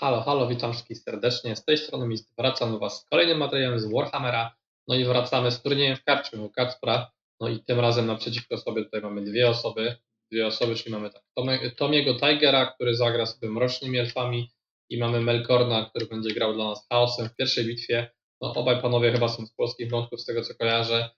Halo, halo, witam wszystkich serdecznie. Z tej strony Mist. Wracam do Was z kolejnym materiałem z Warhammera. No i wracamy z turniejem w karczmie u Kacpra. No i tym razem naprzeciwko sobie tutaj mamy dwie osoby. Dwie osoby, czyli mamy tak Tomie- Tomiego Tigera, który zagra sobie mrocznymi elfami i mamy Melkorna, który będzie grał dla nas chaosem w pierwszej bitwie. No obaj panowie chyba są z polskich wątków, z tego co kojarzę.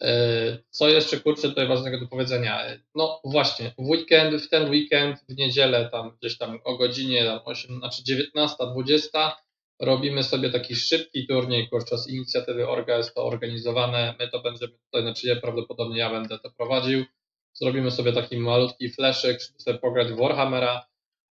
E, Co jeszcze kurczę tutaj ważnego do powiedzenia? No właśnie, w weekend, w ten weekend, w niedzielę tam gdzieś tam o godzinie tam 8, znaczy 19, 20 robimy sobie taki szybki turniej, kurczę, z inicjatywy Orga jest to organizowane. My to będziemy tutaj, znaczy ja prawdopodobnie ja będę to prowadził. Zrobimy sobie taki malutki fleszyk, żeby sobie pograć w Warhammera,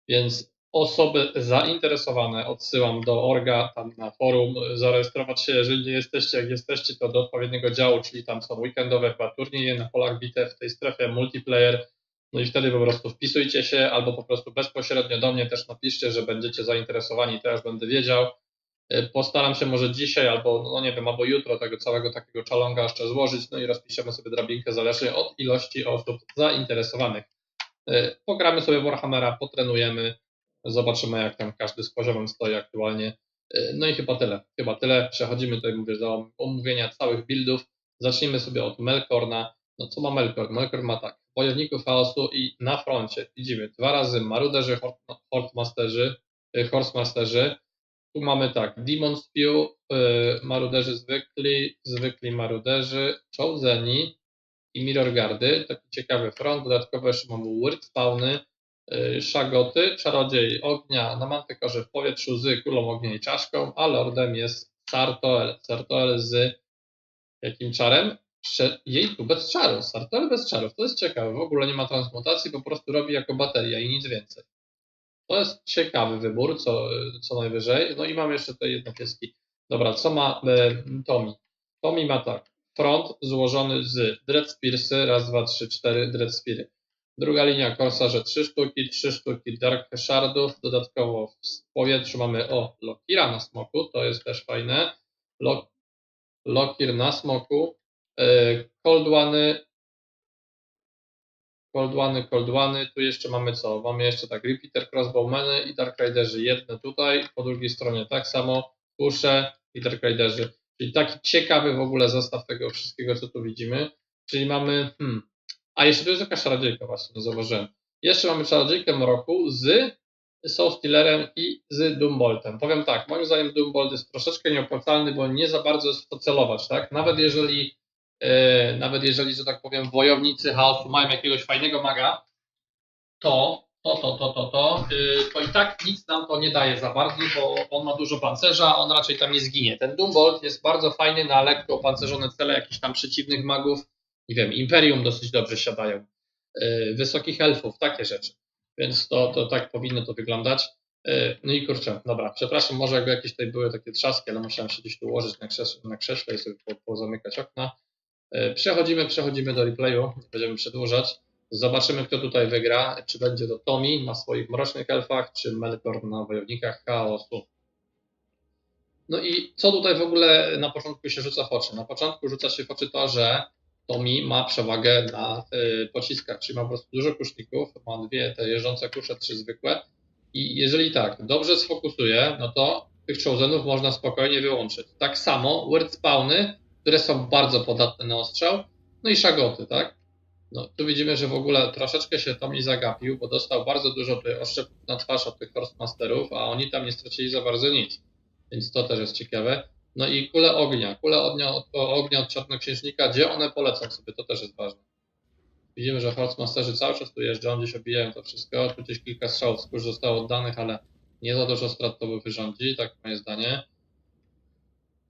więc osoby zainteresowane odsyłam do Orga, tam na forum, zarejestrować się, jeżeli nie jesteście, jak jesteście, to do odpowiedniego działu, czyli tam są weekendowe chyba turnieje na polach bitew w tej strefie multiplayer, no i wtedy po prostu wpisujcie się, albo po prostu bezpośrednio do mnie też napiszcie, że będziecie zainteresowani, to ja już będę wiedział. Y, Postaram się może dzisiaj, albo no nie wiem, albo jutro tego całego takiego czalonga jeszcze złożyć, no i rozpiszemy sobie drabinkę zależnie od ilości osób zainteresowanych. Y, Pogramy sobie Warhammera, potrenujemy, zobaczymy jak tam każdy z poziomem stoi aktualnie. Y, No i chyba tyle. Chyba tyle. Przechodzimy tutaj, mówię, do omówienia całych buildów. Zacznijmy sobie od Melkorna. No co ma Melkorn? Melkorn ma tak, wojowników chaosu i na froncie widzimy dwa razy maruderzy, hort- hortmasterzy, y, horsemasterzy. Tu mamy tak, Demon Spew, y, maruderzy zwykli, zwykli maruderzy, chooseni i mirror guardy. Taki ciekawy front. Dodatkowo jeszcze mamy word spawny, szagoty, czarodziej ognia na mantykorze w powietrzu z kulą ognia i czaszką, a lordem jest Sartoel. Sartoel z jakim czarem? Jej, tu bez czaru. Sartoel bez czarów. To jest ciekawe. W ogóle nie ma transmutacji, po prostu robi jako bateria i nic więcej. To jest ciekawy wybór, co, co najwyżej. No i mam jeszcze te jednopieski. Dobra, co ma e, Tomi? Tomi ma tak. Front złożony z Dread Spearsy, raz, dwa, trzy, cztery Dread. Druga linia korsarze 3 sztuki, 3 sztuki Dark Shardów. Dodatkowo w powietrzu mamy o Lokira na smoku, to jest też fajne. Lok, Lokir na smoku. Cold One, Cold One. Tu jeszcze mamy co? Mamy jeszcze tak Repeater Crossbowmeny i Dark Riderzy. Jedne tutaj, po drugiej stronie tak samo. Kusze i Dark Riderzy. Czyli taki ciekawy w ogóle zestaw tego wszystkiego, co tu widzimy. Czyli mamy. Hmm, a jeszcze tu jest jakaś czarodziejka, właśnie, nie zauważyłem. Jeszcze mamy czarodziejkę Mroku z Soul Stealerem i z Doomboltem. Powiem tak, moim zdaniem Doombolt jest troszeczkę nieopłacalny, bo nie za bardzo jest w to celować, tak? Nawet jeżeli, e, nawet jeżeli, że tak powiem, wojownicy chaosu mają jakiegoś fajnego maga, to, to, to, to, to, to, y, to i tak nic nam to nie daje za bardzo, bo on ma dużo pancerza, on raczej tam nie zginie. Ten Doombolt jest bardzo fajny na lekko opancerzone cele jakichś tam przeciwnych magów, nie wiem, Imperium dosyć dobrze siadają, y, wysokich elfów, takie rzeczy. Więc to, to tak powinno to wyglądać. Y, No i kurczę, dobra, przepraszam, może jakby jakieś tutaj były takie trzaski, ale musiałem się gdzieś tu ułożyć na krześle, na krześle i sobie po- pozamykać okna. Y, Przechodzimy, przechodzimy do replayu, będziemy przedłużać. Zobaczymy, kto tutaj wygra. Czy będzie to Tomi na swoich mrocznych elfach, czy Melkor na wojownikach chaosu. No i co tutaj w ogóle na początku się rzuca w oczy? Na początku rzuca się w oczy to, że Tomi ma przewagę na y, pociskach, czyli ma po prostu dużo kuszników, ma dwie te jeżdżące kusze, trzy zwykłe. I jeżeli tak, dobrze sfokusuje, no to tych chosenów można spokojnie wyłączyć. Tak samo word spawny, które są bardzo podatne na ostrzał, no i szagoty, tak? No, tu widzimy, że w ogóle troszeczkę się Tomi zagapił, bo dostał bardzo dużo oszczepów na twarz od tych Horse a oni tam nie stracili za bardzo nic. Więc to też jest ciekawe. No i kule ognia. Kule ognia od, ognia od czarnoksiężnika, gdzie one polecą sobie, to też jest ważne. Widzimy, że Horse cały czas tu jeżdżą, gdzieś obijają to wszystko. Tu gdzieś kilka strzałów skór zostało oddanych, ale nie za dużo strat to by wyrządzi, tak moje zdanie.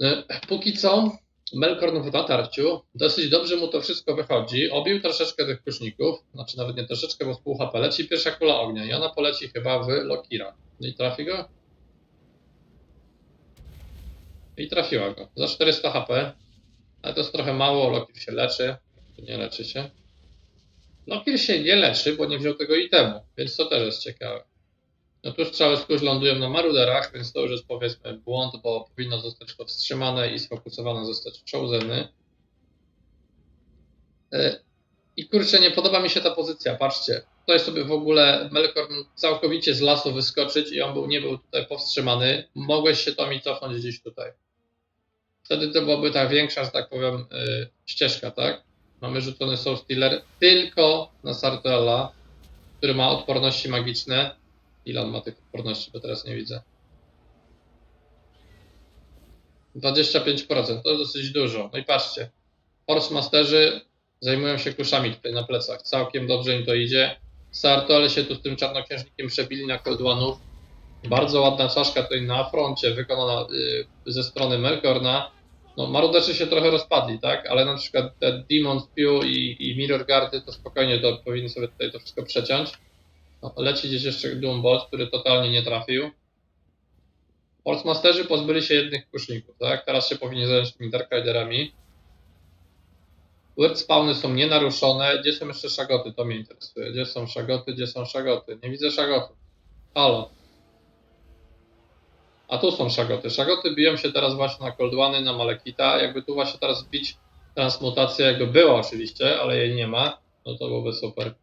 E, Póki co Melkorn w natarciu, dosyć dobrze mu to wszystko wychodzi. Obił troszeczkę tych kuszników, znaczy nawet nie troszeczkę, bo z pół HP leci pierwsza kula ognia i ona poleci chyba w Lokira. No i trafi go? I trafiła go. Za 400 HP. Ale to jest trochę mało, Lokir się leczy. Czy nie leczy się? Lokir się nie leczy, bo nie wziął tego itemu, więc to też jest ciekawe. No tu strzały skórz lądują na maruderach, więc to już jest powiedzmy błąd, bo powinno zostać to wstrzymane i sfokusowane zostać choseny. E, I kurczę, nie podoba mi się ta pozycja, patrzcie. tutaj sobie w ogóle Melkor całkowicie z lasu wyskoczyć i on był, nie był tutaj powstrzymany. Mogłeś się Tomi cofnąć gdzieś tutaj. Wtedy to byłaby ta większa, że tak powiem, y, ścieżka, tak? Mamy rzucony Soul Stealer tylko na Sartella, który ma odporności magiczne. Ile on ma tych odporności, bo teraz nie widzę. 25%, to dosyć dużo. No i patrzcie, Horse Masterzy zajmują się kuszami tutaj na plecach. Całkiem dobrze im to idzie. Sartole się tu z tym czarnoksiężnikiem przebili na Cold One'ów. Bardzo ładna czaszka tutaj na froncie, wykonana y, ze strony Melkorna. No, maruderzy się trochę rozpadli, tak? Ale na przykład te Demon Spew i, i Mirror Guardy to spokojnie to powinni sobie tutaj to wszystko przeciąć. No, leci gdzieś jeszcze Doombolt, który totalnie nie trafił. Horse pozbyli się jednych kuszników, tak? Teraz się powinni zająć tymi Dark Riderami. Word spawny są nienaruszone. Gdzie są jeszcze szagoty? To mnie interesuje. Gdzie są szagoty? Gdzie są szagoty? Nie widzę szagotów. Halo. A tu są szagoty. Szagoty biją się teraz właśnie na Coldwany, na Malekita. Jakby tu właśnie teraz bić transmutację, jakby była oczywiście, ale jej nie ma, no to byłoby super.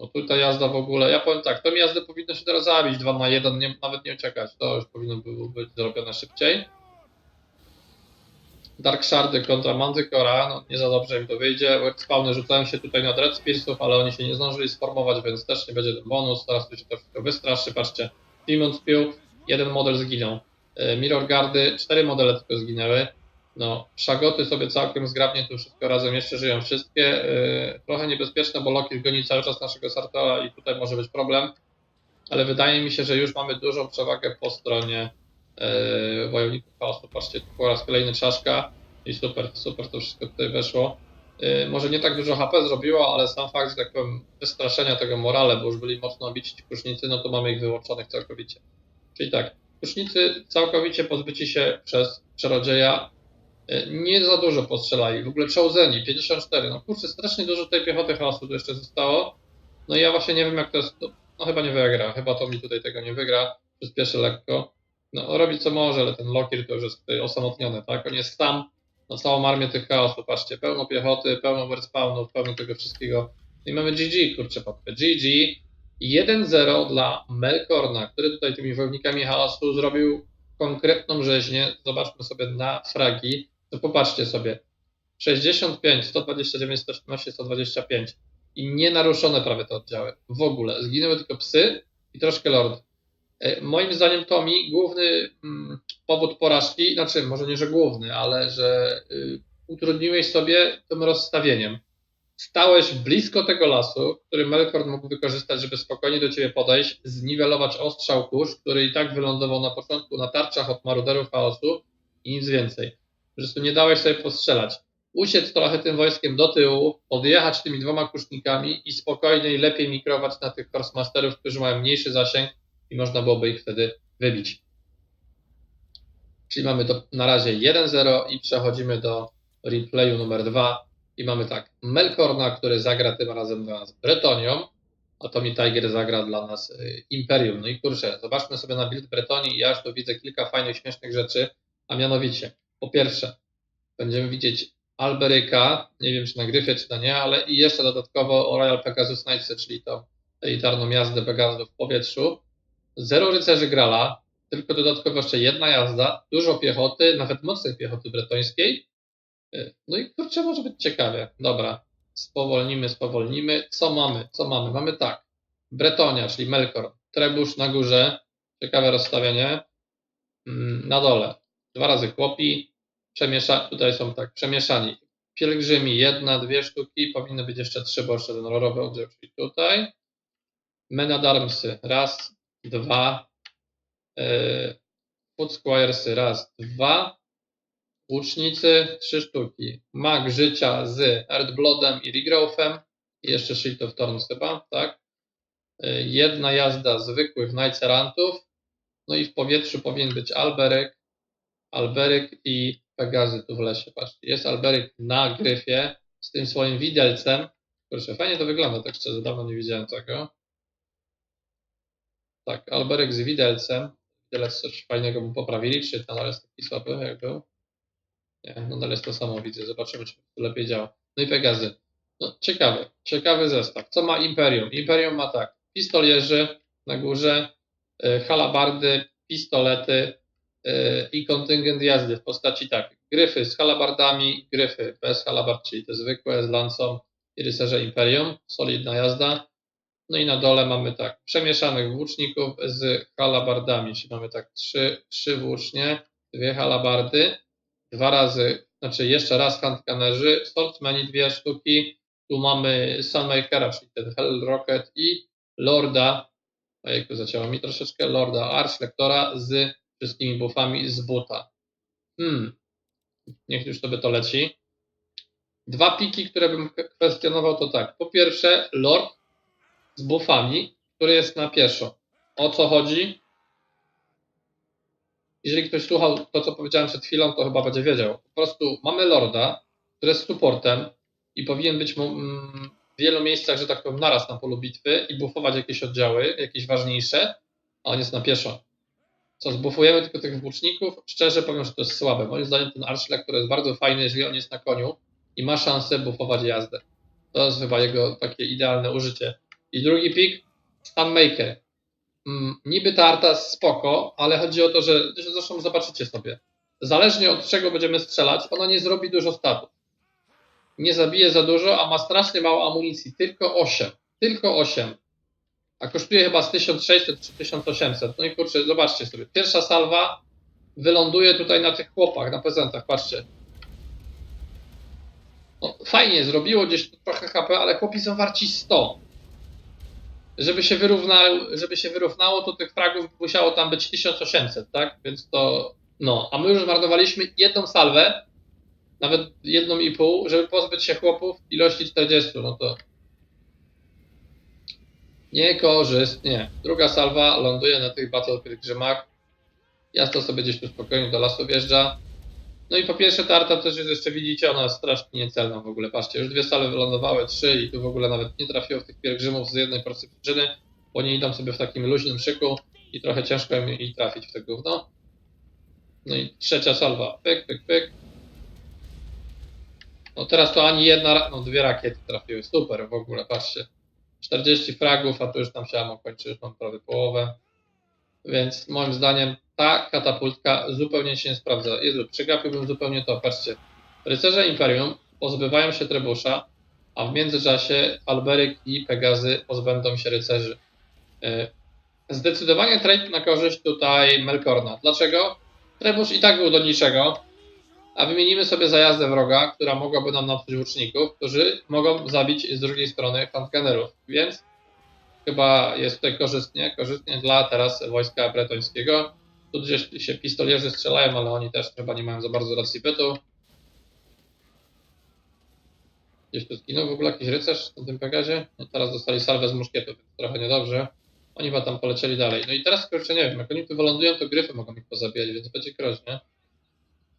No tutaj jazda w ogóle, ja powiem tak, tą jazdę powinno się teraz zabić 2 na 1, nie, nawet nie uciekać, to już powinno było być zrobione szybciej. Dark Shardy kontra Manticora, no nie za dobrze im to wyjdzie. Spawny rzucają się tutaj na Dread ale oni się nie zdążyli sformować, więc też nie będzie ten bonus. Teraz tu się to wszystko wystraszy, patrzcie. Demon Spew, jeden model zginął. E, Mirror Guardy, cztery modele tylko zginęły. No, szagoty sobie całkiem zgrabnie tu wszystko razem jeszcze żyją wszystkie. E, trochę niebezpieczne, bo Loki goni cały czas naszego Sartora i tutaj może być problem. Ale wydaje mi się, że już mamy dużą przewagę po stronie yy, wojowników chaosu. Patrzcie, tu po raz kolejny czaszka i super, super to wszystko tutaj weszło. Yy, może nie tak dużo HP zrobiło, ale sam fakt, że tak powiem, wystraszenia tego morale, bo już byli mocno bici ci kusznicy, no to mamy ich wyłączonych całkowicie. Czyli tak, kusznicy całkowicie pozbyci się przez czarodzieja. Yy, nie za dużo postrzelali, w ogóle Choseni, 54, no kurczę, strasznie dużo tej piechoty chaosu tu jeszcze zostało. No i ja właśnie nie wiem jak to jest, no chyba nie wygra, chyba to mi tutaj tego nie wygra, przyspieszy lekko no, robi co może, ale ten Lokir to już jest osamotniony, tak? On jest sam na całą armię tych chaosu, patrzcie, pełno piechoty, pełno werspawnów, pełno tego wszystkiego. No I mamy GG, kurczę, papkę. GG 1-0 dla Melkorna, który tutaj tymi wojownikami chaosu zrobił konkretną rzeźnię. Zobaczmy sobie na fragi. To popatrzcie sobie. 65, 129, 114, 125 i nienaruszone prawie te oddziały. W ogóle. Zginęły tylko psy i troszkę lord. E, moim zdaniem Tomi główny mm, powód porażki, znaczy może nie, że główny, ale że y, utrudniłeś sobie tym rozstawieniem. Stałeś blisko tego lasu, który Melkor mógł wykorzystać, żeby spokojnie do ciebie podejść, zniwelować ostrzał kurz, który i tak wylądował na początku na tarczach od maruderów chaosu i nic więcej. Po prostu nie dałeś sobie postrzelać. Uciec trochę tym wojskiem do tyłu, odjechać tymi dwoma kusznikami i spokojnie i lepiej mikrować na tych Horsemasterów, którzy mają mniejszy zasięg, i można byłoby ich wtedy wybić. Czyli mamy to na razie 1-0 i przechodzimy do replayu numer 2 i mamy tak, Melkorna, który zagra tym razem dla nas Bretonią, a Tommy Tiger zagra dla nas y, Imperium. No i kurczę, zobaczmy sobie na build Bretonii i ja już tu widzę kilka fajnych, śmiesznych rzeczy, a mianowicie, po pierwsze, będziemy widzieć Alberyka, nie wiem czy na gryfie, czy na nie, ale i jeszcze dodatkowo Royal Pegasus Knights, czyli to elitarną jazdę Pegasów w powietrzu zero rycerzy Grala, tylko dodatkowo jeszcze jedna jazda, dużo piechoty, nawet mocnej piechoty bretońskiej. Y, no i kurczę, może być ciekawie. Dobra, spowolnimy, spowolnimy. Co mamy? Co mamy? Mamy tak. Bretonia, czyli Melkor, Trebusz na górze, ciekawe rozstawienie. Mm, na dole dwa razy chłopi, przemiesza, tutaj są tak, przemieszani. Pielgrzymi, jedna, dwie sztuki, powinny być jeszcze trzy, bo jeszcze ten rorowy oddział, czyli tutaj. Menadarmsy, raz, dwa. Yy, Squiresy, raz, dwa. Łucznicy, trzy sztuki. Mag życia z Earthbloodem i Regrowthem. I jeszcze Shield of Thorns chyba, tak? Yy, jedna jazda zwykłych Knights No i w powietrzu powinien być Alberyk, Alberyk i Pegazy tu w lesie. Patrzcie, jest Alberyk na gryfie z tym swoim widelcem. Proszę, fajnie to wygląda, tak szczerze, dawno nie widziałem tego. Tak, Alberek z widelcem. Widelec coś fajnego mu poprawili, czy nadal jest taki słaby, jak był? Nie, nadal jest to samo, widzę. Zobaczymy, czy to lepiej działa. No i Pegazy. No, ciekawy, ciekawy zestaw. Co ma Imperium? Imperium ma tak, pistolierzy na górze, y, halabardy, pistolety y, i kontyngent jazdy w postaci tak, gryfy z halabardami, gryfy bez halabard, czyli te zwykłe z lancą i rycerze Imperium, solidna jazda. No i na dole mamy tak, przemieszanych włóczników z halabardami, czyli mamy tak trzy, trzy włócznie, dwie halabardy, dwa razy, znaczy jeszcze raz handkanerzy, swordsmani dwie sztuki, tu mamy Sunmakera, czyli ten Hell Rocket i Lorda, ojejku, zacięło mi troszeczkę, Lorda Archlektora z wszystkimi buffami z buta. Hmm, niech już sobie to leci. Dwa piki, które bym kwestionował, to tak. Po pierwsze, Lord z buffami, który jest na pieszo. O co chodzi? Jeżeli ktoś słuchał to, co powiedziałem przed chwilą, to chyba będzie wiedział. Po prostu mamy Lorda, który jest supportem i powinien być mm, w wielu miejscach, że tak powiem, naraz na polu bitwy i buffować jakieś oddziały, jakieś ważniejsze, a on jest na pieszo. Co, zbufujemy tylko tych włóczników? Szczerze powiem, że to jest słabe. Moim zdaniem ten Archlek, który jest bardzo fajny, jeżeli on jest na koniu i ma szansę buffować jazdę. To jest chyba jego takie idealne użycie. I drugi pik, Stunmaker. Mm, niby ta arta jest spoko, ale chodzi o to, że zresztą zobaczycie sobie. Zależnie od czego będziemy strzelać, ona nie zrobi dużo statów. Nie zabije za dużo, a ma strasznie mało amunicji. Tylko 8. Tylko 8. A kosztuje chyba z 1600 czy 1800. No i kurczę, zobaczcie sobie. Pierwsza salwa wyląduje tutaj na tych chłopach, na prezentach. Patrzcie. No, fajnie, zrobiło gdzieś trochę HP, ale chłopi są warci 100 żeby się, wyrównał, żeby się wyrównało, to tych fragów musiało tam być 1800, tak? Więc to. No, a my już zmarnowaliśmy jedną salwę, nawet jedną i pół, żeby pozbyć się chłopów ilości 40. No to. Niekorzystnie. Druga salwa ląduje na tych Battle Pilgrimach. Jasno sobie gdzieś tu spokojnie do lasu wjeżdża. No i po pierwsze ta arta też jest jeszcze widzicie, ona jest strasznie niecelna w ogóle. Patrzcie, już dwie salwy wylądowały, trzy i tu w ogóle nawet nie trafiło w tych pielgrzymów z jednej prostej przyczyny, nie idą sobie w takim luźnym szyku i trochę ciężko im i trafić w te gówno. No i trzecia salwa, pyk, pyk, pyk. No teraz to ani jedna, no dwie rakiety trafiły, super w ogóle, patrzcie. 40 fragów, a tu już tam się ammo kończy, już mam prawie połowę. Więc moim zdaniem ta katapultka zupełnie się nie sprawdza. Jezu, przegapiłbym zupełnie to. Patrzcie, rycerze Imperium pozbywają się Trebusza, a w międzyczasie Alberyk i Pegazy pozbędą się rycerzy. Yy, Zdecydowanie trade na korzyść tutaj Melkorna. Dlaczego? Trebusz i tak był do niczego, a wymienimy sobie za jazdę wroga, która mogłaby nam napsuć łuczników, którzy mogą zabić z drugiej strony handgunnerów. Więc chyba jest tutaj korzystnie, korzystnie dla teraz wojska bretońskiego. Tu gdzieś się pistolierzy strzelają, ale oni też chyba nie mają za bardzo racji bytu. Gdzieś tu zginął w ogóle jakiś rycerz na tym Pegazie. No teraz dostali salwę z muszkietu, więc trochę niedobrze. Oni chyba tam polecieli dalej. No i teraz kurczę nie wiem, jak oni tu wylądują, to gryfy mogą ich pozabijać, więc będzie groźnie.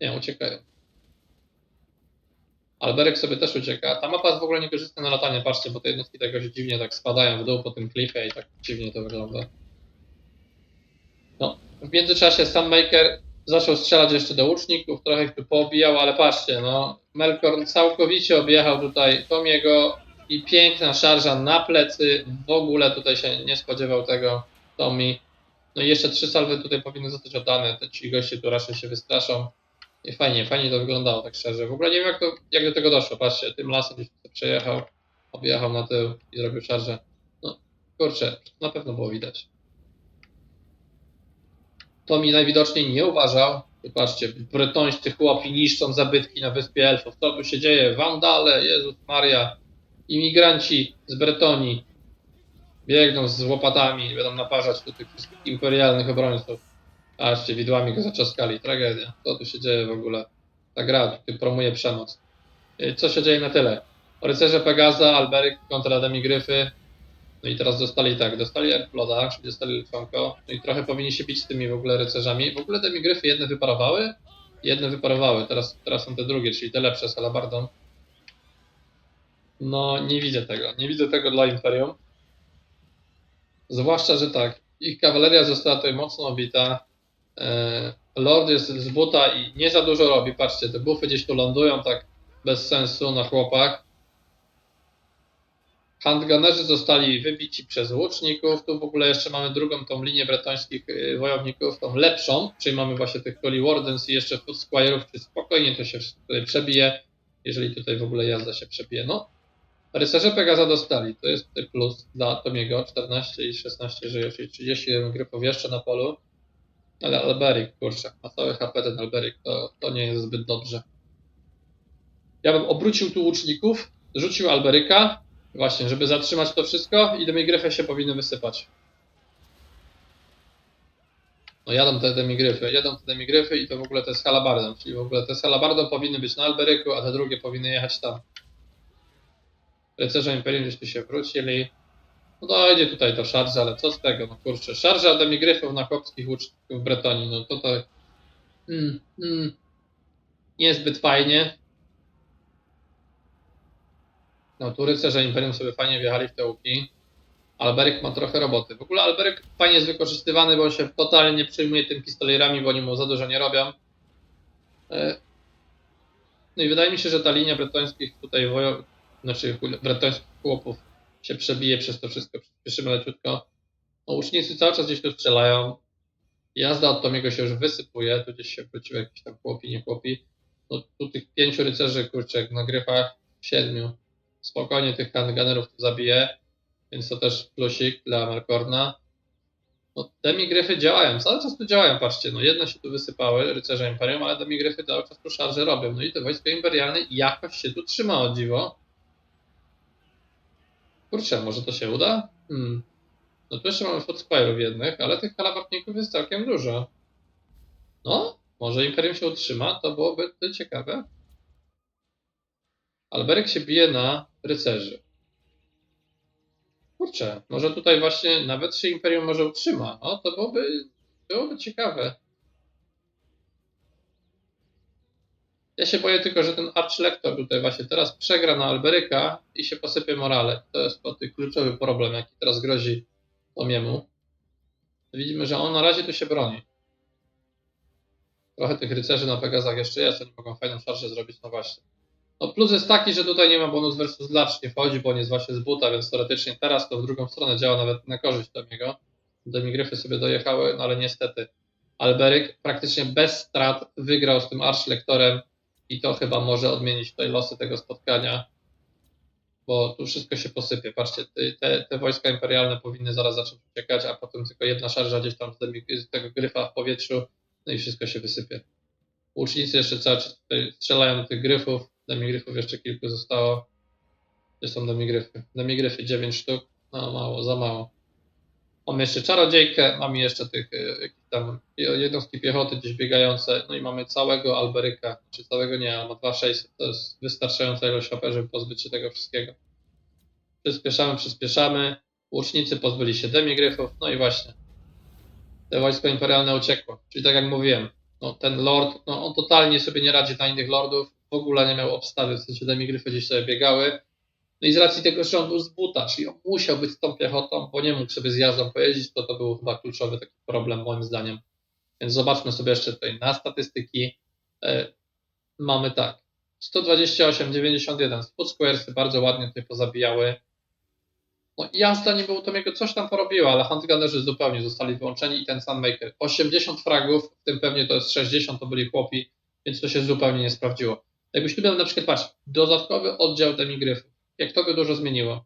Nie, uciekają. Alberek sobie też ucieka. Ta mapa jest w ogóle niekorzystna na latanie, patrzcie, bo te jednostki tak dziwnie tak spadają w dół po tym klifie i tak dziwnie to wygląda. No, w międzyczasie Sunmaker zaczął strzelać jeszcze do łuczników, trochę ich tu poobijał, ale patrzcie, no, Melkorn całkowicie objechał tutaj Tomiego i piękna szarża na plecy, w ogóle tutaj się nie spodziewał tego Tomi. No i jeszcze trzy salwy tutaj powinny zostać oddane, ci goście tu raczej się wystraszą. I fajnie, fajnie to wyglądało tak szczerze. W ogóle nie wiem jak, to, jak do tego doszło, patrzcie, tym lasem gdzieś przejechał, objechał na tył i zrobił szarżę. No, kurczę, na pewno było widać. To mi najwidoczniej nie uważał. Patrzcie, bretońscy chłopi niszczą zabytki na wyspie elfów. Co tu się dzieje? Wandale, Jezus Maria. Imigranci z Bretonii biegną z łopatami, będą naparzać tu tych wszystkich imperialnych obrońców. Patrzcie, widłami go zaczaskali. Tragedia. Co tu się dzieje w ogóle? Ta gra promuje przemoc. Y, Co się dzieje na tyle? Rycerze Pegaza, Alberyk kontra Demigryfy. No i teraz dostali tak, dostali Airploda, czyli dostali Litwanko, no i trochę powinni się bić z tymi w ogóle rycerzami. W ogóle te migryfy jedne wyparowały, jedne wyparowały, teraz, teraz są te drugie, czyli te lepsze z alabardą. No nie widzę tego, nie widzę tego dla Imperium. Zwłaszcza, że tak, ich kawaleria została tutaj mocno obita. E, Lord jest z buta i nie za dużo robi, patrzcie, te bufy gdzieś tu lądują tak bez sensu na chłopach. Handganerzy zostali wybici przez łuczników. Tu w ogóle jeszcze mamy drugą tą linię bretońskich y, wojowników, tą lepszą, czyli mamy właśnie tych Holy Wardens i jeszcze Foot Squire'ów, czy spokojnie to się tutaj przebije, jeżeli tutaj w ogóle jazda się przebije. No, rycerze Pegaza dostali, to jest plus dla Tomiego, 14 i 16 żyje, czyli 31 grypów jeszcze na polu. Ale Alberik, kurczę, ma cały HP ten Alberik, to, to nie jest zbyt dobrze. Ja bym obrócił tu łuczników, rzucił Alberyka, właśnie, żeby zatrzymać to wszystko i demigryfy się powinny wysypać. No jadą te demigryfy, jadą te demigryfy i to w ogóle to jest halabardą, czyli w ogóle te z halabardą powinny być na Alberyku, a te drugie powinny jechać tam. Rycerze Imperium gdzieś tu się wrócili. No dojdzie tutaj do szarży, ale co z tego, no kurczę. Szarża demigryfów na kopskich w Bretonii, no to to... Mm, mm, niezbyt fajnie. No tu rycerze Imperium sobie fajnie wjechali w te łuki. Alberyk ma trochę roboty. W ogóle Alberyk fajnie jest wykorzystywany, bo on się totalnie nie przejmuje tym pistolerami, bo oni mu za dużo nie robią. E, No i wydaje mi się, że ta linia bretońskich tutaj wojow... znaczy bretońskich chłopów się przebije przez to wszystko. Przyspieszymy leciutko. No łucznicy cały czas gdzieś tu strzelają. Jazda od Tomiego się już wysypuje. Tu gdzieś się wróciły jakieś tam chłopi, nie chłopi. No tu tych pięciu rycerzy, kurczę, jak na gryfach, siedmiu. Spokojnie tych gunnerów tu zabije. Więc to też plusik dla Markorna. No, demigryfy działają, cały czas tu działają, patrzcie, no jedne się tu wysypały, rycerze Imperium, ale demigryfy cały czas tu szarże robią. No i te wojsko imperialne jakoś się tu trzyma, o dziwo. Kurczę, może to się uda? Hmm. No tu jeszcze mamy Footsquire'ów jednych, ale tych kalabartników jest całkiem dużo. No, może Imperium się utrzyma, to byłoby to ciekawe. Alberyk się bije na rycerzy. Kurczę, może tutaj właśnie nawet się Imperium może utrzyma. O, to byłoby, byłoby ciekawe. Ja się boję tylko, że ten Archlektor tutaj właśnie teraz przegra na Alberyka i się posypie morale. To jest kluczowy problem, jaki teraz grozi Tomiemu. Widzimy, że on na razie tu się broni. Trochę tych rycerzy na Pegazach jeszcze jest, oni mogą fajną szarżę zrobić, no właśnie. No plus jest taki, że tutaj nie ma bonus versus lacz, nie wchodzi, bo on jest właśnie z buta, więc teoretycznie teraz to w drugą stronę działa nawet na korzyść Tomiego. Demigryfy sobie dojechały, no ale niestety Alberyk praktycznie bez strat wygrał z tym Archlektorem i to chyba może odmienić tutaj losy tego spotkania, bo tu wszystko się posypie. Patrzcie, te, te wojska imperialne powinny zaraz zacząć uciekać, a potem tylko jedna szarża gdzieś tam z, tego gryfa w powietrzu, no i wszystko się wysypie. Łucznicy jeszcze cały czas strzelają do tych gryfów, demigryfów jeszcze kilku zostało. Gdzie są demigryfy? Demigryfy 9 sztuk, no mało, za mało. Mamy jeszcze czarodziejkę, mamy jeszcze tych jakieś tam jednostki piechoty gdzieś biegające, no i mamy całego Alberyka, czy całego nie, ma 2600, to jest wystarczająca ilość HP, żeby pozbyć się tego wszystkiego. Przyspieszamy, przyspieszamy, łucznicy pozbyli się demigryfów, no i właśnie, te wojsko imperialne uciekło, czyli tak jak mówiłem, no ten lord, no on totalnie sobie nie radzi na innych lordów, w ogóle nie miał obstawy, w sensie demigryfy gdzieś sobie biegały, no i z racji tego, że on był z buta, czyli on musiał być z tą piechotą, bo nie mógł sobie z jazdą pojeździć, to to był chyba kluczowy taki problem moim zdaniem. Więc zobaczmy sobie jeszcze tutaj na statystyki. E, mamy tak, 128, 91, Spot Squaresy bardzo ładnie tutaj pozabijały. No i jazda nie było Tomiego, coś tam porobiła, ale Huntgunnerzy zupełnie zostali wyłączeni i ten Sunmaker. 80 fragów, w tym pewnie to jest 60, to byli chłopi, więc to się zupełnie nie sprawdziło. Jakbyś tu miał na przykład, patrz, dodatkowy oddział demigryfów jak to by dużo zmieniło.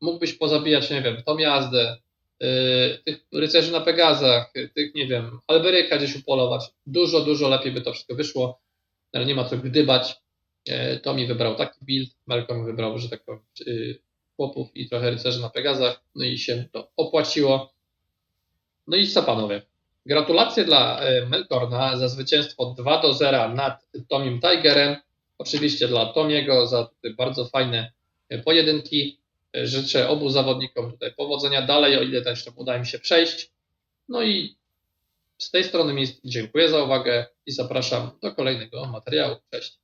Mógłbyś pozabijać, nie wiem, tą jazdę, yy, tych rycerzy na Pegazach, tych, nie wiem, Alberyka gdzieś upolować. Dużo, dużo lepiej by to wszystko wyszło, ale nie ma co gdybać. Yy, wybrał taki build, Malcolm wybrał, że tak powiem, yy, chłopów i trochę rycerzy na Pegazach, no i się to opłaciło. No i co panowie? Gratulacje dla yy, Melkorna za zwycięstwo 2 do 0 nad Tomim Tigerem. Oczywiście dla Tomiego za bardzo fajne pojedynki. Życzę obu zawodnikom tutaj powodzenia dalej, o ile też uda im się przejść. No i z tej strony mi dziękuję za uwagę i zapraszam do kolejnego materiału. Cześć.